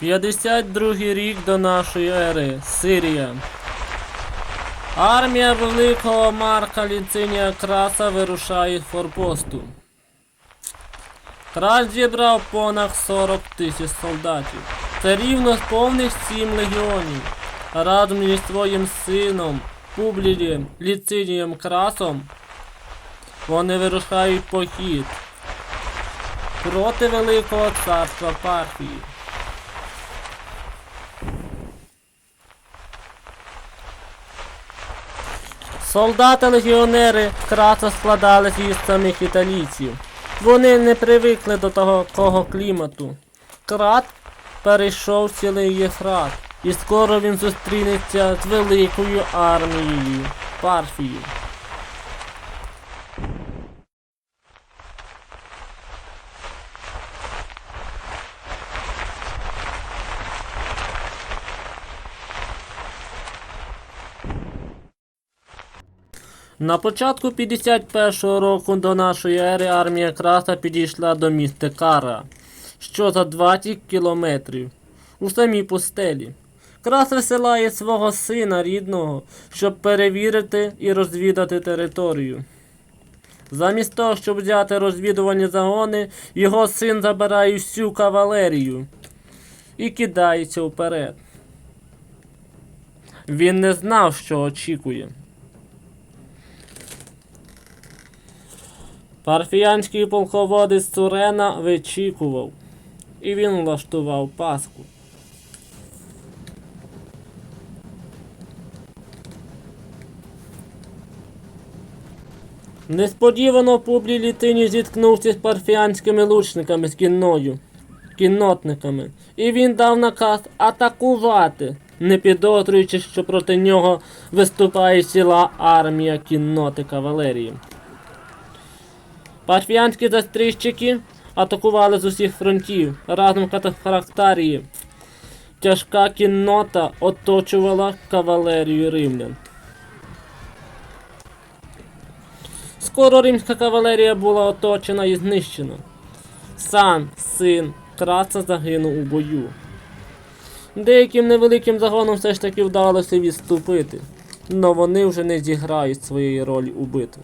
52 рік до нашої ери. Сирія. Армія великого Марка Ліцинія Краса вирушає з форпосту. Крас зібрав понад 40 тисяч солдатів. Це рівно повних 7 легіонів. Разом зі своїм сином Публієм Ліцинієм Красом вони вирушають похід проти Великого царства Парфії. Солдати-легіонери краса складались із самих італійців. Вони не привикли до такого клімату. Крат перейшов цілий Єфрат, і скоро він зустрінеться з великою армією Парфії. На початку 51-го року до нашої ери армія Краса підійшла до міста Кара, що за 20 кілометрів у самій пустелі. Крас висилає свого сина рідного, щоб перевірити і розвідати територію. Замість того, щоб взяти розвідувальні загони, його син забирає всю кавалерію і кидається вперед. Він не знав, що очікує. Парфіянський полководець Цурена вичікував, і він влаштував паску. Несподівано Публій Літині зіткнувся з парфіянськими лучниками з кінною, кіннотниками, і він дав наказ атакувати, не підозрюючи, що проти нього виступає ціла армія кінноти кавалерії. Парфіянські застрільщики атакували з усіх фронтів разом катафрактарії. Тяжка кіннота оточувала кавалерію римлян. Скоро римська кавалерія була оточена і знищена. Сам син Краца загинув у бою. Деяким невеликим загоном все ж таки вдалося відступити, але вони вже не зіграють своєї ролі у битві.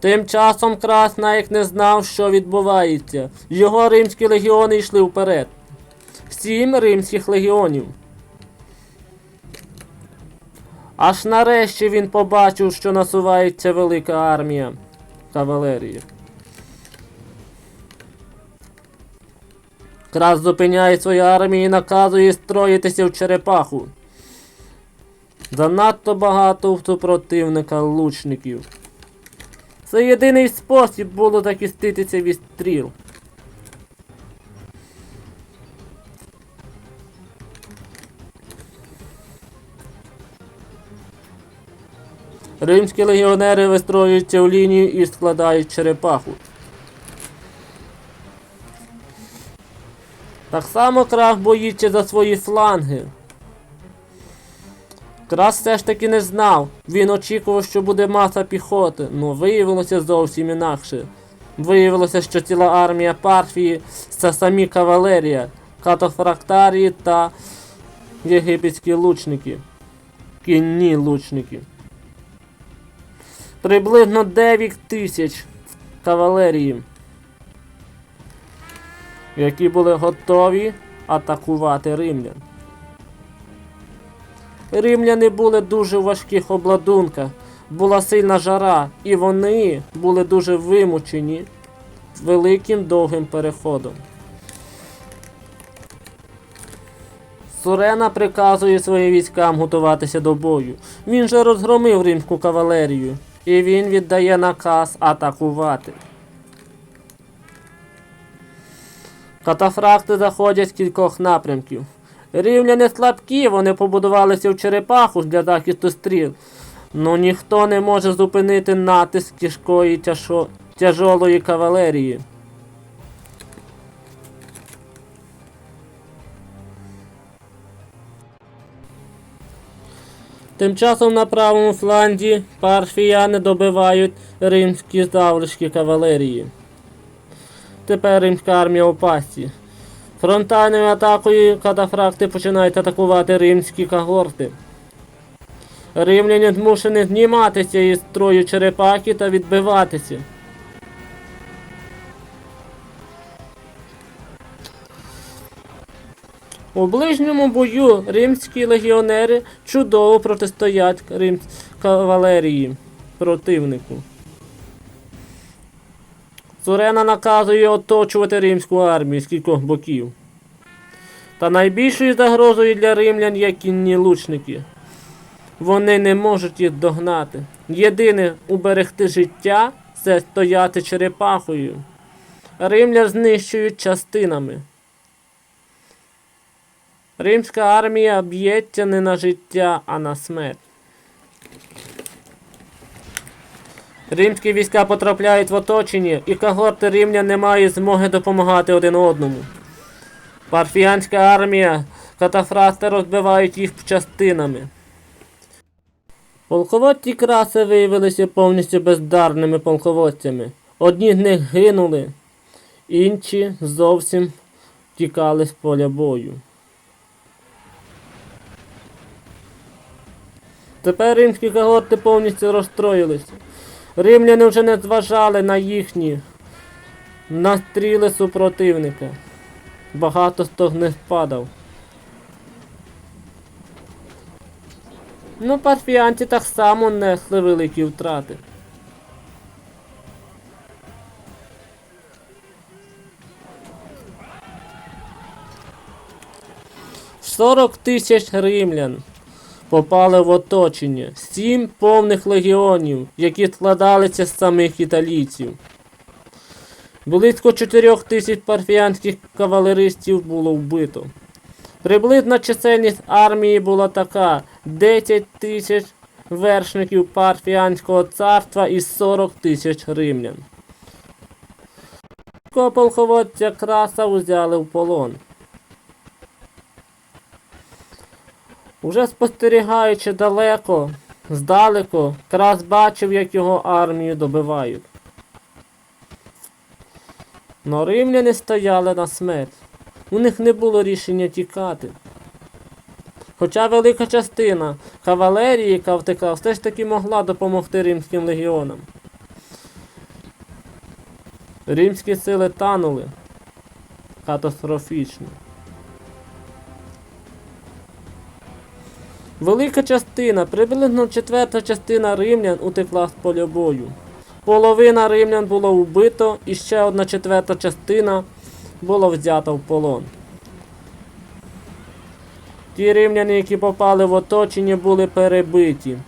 Тим часом Крас навіть не знав, що відбувається. Його римські легіони йшли вперед. Сім римських легіонів. Аж нарешті він побачив, що насувається велика армія кавалерії. Крас зупиняє свою армію і наказує строїтися в черепаху. Занадто багато у супротивника лучників. Це єдиний спосіб було захиститися від стріл. Римські легіонери вистроюються в лінію і складають черепаху. Так само крах боїться за свої фланги. Крас все ж таки не знав. Він очікував, що буде маса піхоти, але виявилося зовсім інакше. Виявилося, що ціла армія Парфії це самі кавалерія, катофрактарії та єгипетські лучники. Кінні лучники. Приблизно 9 тисяч кавалерії, які були готові атакувати римлян. Римляни були дуже важких обладунках, була сильна жара, і вони були дуже вимучені великим довгим переходом. Сурена приказує своїм військам готуватися до бою. Він же розгромив римську кавалерію, і він віддає наказ атакувати. Катафракти заходять з кількох напрямків. Рівняни слабкі, вони побудувалися в черепаху для захисту стріл. Ну ніхто не може зупинити натиск тяжкої тяжо... тяжолої кавалерії. Тим часом на правому фланзі парфіяни добивають римські залишки кавалерії. Тепер римська армія у пасті. Фронтальною атакою катафракти починають атакувати римські когорти. Римляни змушені зніматися із строю черепахи та відбиватися. У ближньому бою римські легіонери чудово протистоять рим... кавалерії противнику. Сурена наказує оточувати римську армію з кількох боків. Та найбільшою загрозою для римлян є кінні лучники. Вони не можуть їх догнати. Єдине уберегти життя це стояти черепахою. Римлян знищують частинами. Римська армія б'ється не на життя, а на смерть. Римські війська потрапляють в оточення, і когорти римлян не мають змоги допомагати один одному. Парфіянська армія катафрасти розбивають їх частинами. Полководці краси виявилися повністю бездарними полководцями. Одні з них гинули, інші зовсім тікали з поля бою. Тепер римські когорти повністю розстроїлися. Римляни вже не зважали на їхні настріли супротивника. Багато з не впадав. Ну, парфіянці так само несли великі втрати. Сорок тисяч римлян попали в оточення, сім повних легіонів, які складалися з самих італійців. Близько 4 тисяч парфіянських кавалеристів було вбито. Приблизна чисельність армії була така: 10 тисяч вершників парфіанського царства і 40 тисяч римлян. Полководця краса узяли в полон. Уже спостерігаючи далеко, здалеку, крас бачив, як його армію добивають. Но римляни стояли на смерть. У них не було рішення тікати. Хоча велика частина кавалерії, яка втекла, все ж таки могла допомогти римським легіонам. Римські сили танули катастрофічно. Велика частина, приблизно четверта частина римлян утекла з поля бою. Половина римлян було вбито і ще одна четверта частина була взята в полон. Ті римляни, які попали в оточення, були перебиті.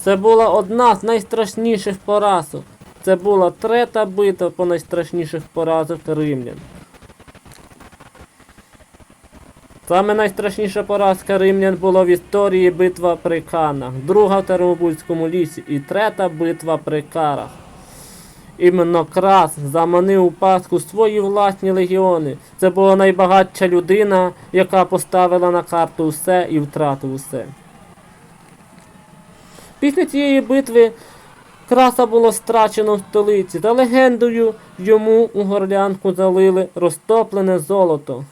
Це була одна з найстрашніших поразок. Це була трета битва по найстрашніших поразок римлян. Саме найстрашніша поразка римлян була в історії битва при Канах, друга в Термобульському лісі і трета битва при Карах. Іменно Крас заманив у Пасху свої власні легіони. Це була найбагатша людина, яка поставила на карту все і втратив усе. Після цієї битви Краса було страчено в столиці, та легендою йому у горлянку залили розтоплене золото.